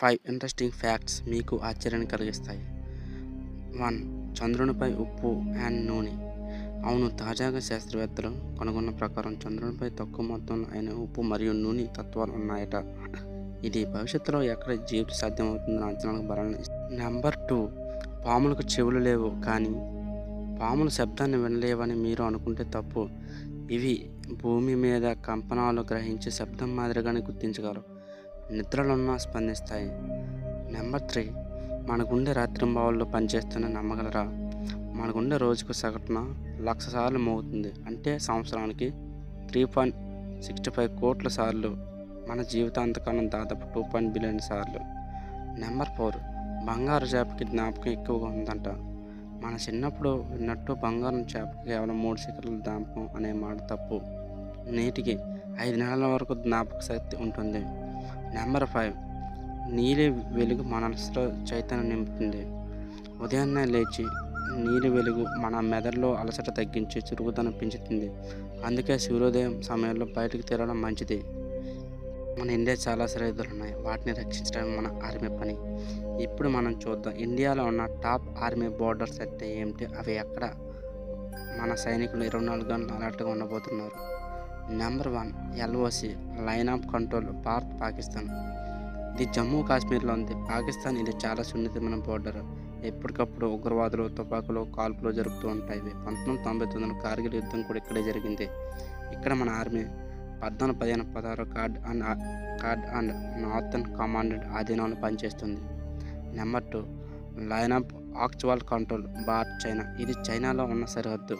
Five interesting facts మీకు ఆశ్చర్యాన్ని కలిగిస్తాయి. వన్ చంద్రునిపై ఉప్పు అండ్ నూనె. అవును తాజాగా శాస్త్రవేత్తలు కనుగొన్న ప్రకారం చంద్రునిపై తక్కువ మొత్తంలో అయిన ఉప్పు మరియు నూనె తత్వాలు ఉన్నాయట. ఇది భవిష్యత్తులో ఎక్కడ జీవితం సాధ్యమవుతుందని అంచనాలకు బలాన్ని నెంబర్ టూ పాములకు చెవులు లేవు కానీ పాములు శబ్దాన్ని వినలేవని మీరు అనుకుంటే తప్పు. ఇవి భూమి మీద కంపనాలు గ్రహించే శబ్దం మాదిరిగానే గుర్తించగలరు నిద్రలున్నా స్పందిస్తాయి. నెంబర్ త్రీ మన గుండె రాత్రింబావుల్లో పనిచేస్తున్న నమ్మగలరా? మన గుండె రోజుకు సగటున లక్ష సార్లు మోగుతుంది. అంటే సంవత్సరానికి త్రీ పాయింట్ సిక్స్టీ ఫైవ్ కోట్ల సార్లు మన జీవితాంతకాలం దాదాపు టూ పాయింట్ బిలియన్ సార్లు. నెంబర్ ఫోర్ బంగారు చేపకి జ్ఞాపకం ఎక్కువగా ఉందంట. మన చిన్నప్పుడు విన్నట్టు బంగారం చేపకి కేవలం మూడు సెకండ్ల జ్ఞాపకం అనే మాట తప్పు. నేటికి ఐదు నెలల వరకు జ్ఞాపక శక్తి ఉంటుంది. Number five. నీలి వెలుగు మనసులో చైతన్యం నింపుతుంది. ఉదయాన్నే లేచి నీలి వెలుగు మన మెదడులో అలసట తగ్గించి చురుకుదనం పెంచుతుంది. అందుకే సూర్యోదయం సమయంలో బయటకు తిరగడం మంచిది. మన ఇండియా చాలా సరిహద్దులు ఉన్నాయి వాటిని రక్షించడం మన ఆర్మీ పని. ఇప్పుడు మనం చూద్దాం. ఇండియాలో ఉన్న టాప్ ఆర్మీ బోర్డర్స్ అంటే ఏమిటి? అవి ఎక్కడ? మన సైనికులు ఇరవై నాలుగు గంటలు అలర్ట్గా ఉండబోతున్నారు. Number one LOC line of control Bharat Pakistan ఇది జమ్మూ కాశ్మీర్లో ఉంది. పాకిస్తాన్ ఇది చాలా సున్నితమైన బోర్డర్ ఎప్పటికప్పుడు ఉగ్రవాదులు తుపాకులు కాల్పులు జరుపుతూ ఉంటాయి. పంతొమ్మిది తొంభై తొమ్మిదిలో కార్గిల్ యుద్ధం కూడా ఇక్కడే జరిగింది. ఇక్కడ మన ఆర్మీ పద్నాలుగు పదిహేను పదహారు corps and corps and northern commandant ఆధీనంలో పనిచేస్తుంది. Number two line of actual control Bharat China ఇది చైనాలో ఉన్న సరిహద్దు.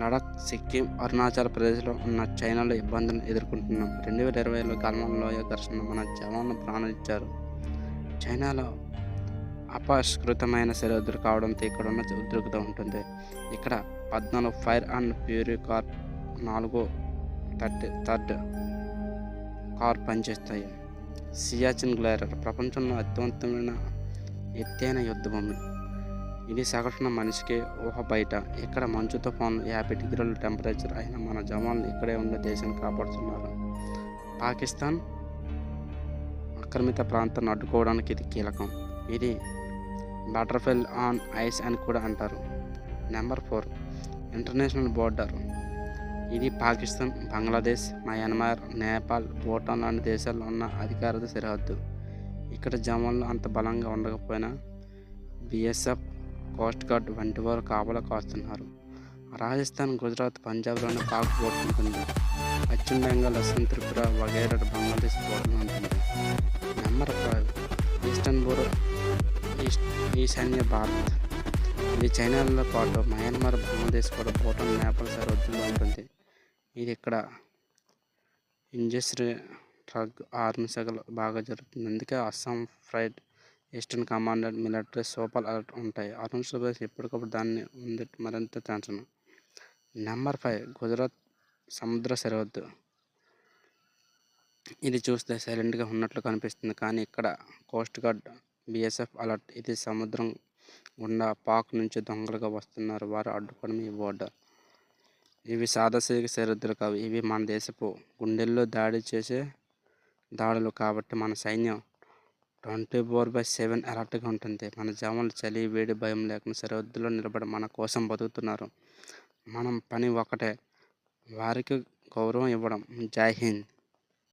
లడఖ్ సిక్కిం అరుణాచల్ ప్రదేశ్లో ఉన్న చైనాలో ఇబ్బందులను ఎదుర్కొంటున్నాం. రెండు వేల ఇరవైలో గల్వాన్ లోయ ఘర్షణ మన జవాన్లు ప్రాణించారు చైనాలో అపష్కృతమైన సరిహద్దులు కావడంతో ఇక్కడ ఉన్న ఉద్రిక్తత ఉంటుంది. ఇక్కడ పద్నాలుగు ఫైర్ అండ్ ప్యూరీ కార్ నాలుగో థర్డ్ థర్డ్ కార్ పనిచేస్తాయి. సియాచిన్ గ్లేరర్ ప్రపంచంలో అత్యంతమైన ఎత్తైన యుద్ధ భూమి. ఇది సగటున మనిషికి ఊహ బయట. ఇక్కడ మంచు తుఫాను యాభై డిగ్రీల టెంపరేచర్ అయిన మన జవాన్లు ఇక్కడే ఉండే దేశాన్ని కాపాడుతున్నారు. పాకిస్తాన్ ఆక్రమిత ప్రాంతాన్ని అడ్డుకోవడానికి ఇది కీలకం. ఇది బటర్ఫెల్ ఆన్ ఐస్ అని కూడా అంటారు. నెంబర్ ఫోర్ ఇంటర్నేషనల్ బోర్డర్ ఇది పాకిస్తాన్ బంగ్లాదేశ్ మయన్మార్ నేపాల్ భూటాన్ లాంటి దేశాల్లో ఉన్న అధికారిక సరిహద్దు. ఇక్కడ జవాన్లు అంత బలంగా ఉండకపోయినా బిఎస్ఎఫ్ కోస్ట్ గార్డ్ వంటి వారు కాపలా కాస్తున్నారు రాజస్థాన్ గుజరాత్ పంజాబ్లోని పాక్ బోర్డు ఉంటుంది. పశ్చిమ బెంగాల్ అస్సాం త్రిపుర వగైరా బంగ్లాదేశ్ బోర్డు ఉంటుంది. నెంబర్ ఫైవ్ ఈస్టర్న్ బోర్ ఈస్ట్ ఈశాన్య భారత్. ఇది చైనాలో పాటు మయన్మార్ బంగ్లాదేశ్ కూడా భూటాన్ నేపాల్ సరిహద్దులో ఉంటుంది. ఇది ఇక్కడ ఇండస్ట్రీ డ్రగ్ ఆర్మీ శాఖలు బాగా జరుగుతుంది. అందుకే Assam fried eastern commander military super alert ఉంటాయి. అరుణాచల్ ప్రదేశ్ ఎప్పటికప్పుడు దాన్ని ఉంది మరింత టెన్షన్ నెంబర్ ఫైవ్ గుజరాత్ సముద్ర సరిహద్దు ఇది చూస్తే సైలెంట్గా ఉన్నట్లు కనిపిస్తుంది. కానీ ఇక్కడ కోస్ట్ గార్డ్ బిఎస్ఎఫ్ అలర్ట్ ఇది సముద్రం గుండా పాక్ నుంచి దొంగలుగా వస్తున్నారు. వారు అడ్డుకోవడం ఈ బోర్డర్. ఇవి సాదాసీక సరిహద్దులు కావు. ఇవి మన దేశపు గుండెల్లో దాడి చేసే దాడులు కాబట్టి మన సైన్యం ట్వంటీ ఫోర్ బై సెవెన్ అలర్ట్గా ఉంటుంది. మన జవాన్లు చలి వేడి భయం లేకుండా సరిహద్దులో నిలబడి మన కోసం బతుకుతున్నారు. మనం పని ఒకటే వారికి గౌరవం ఇవ్వడం. జై హింద్.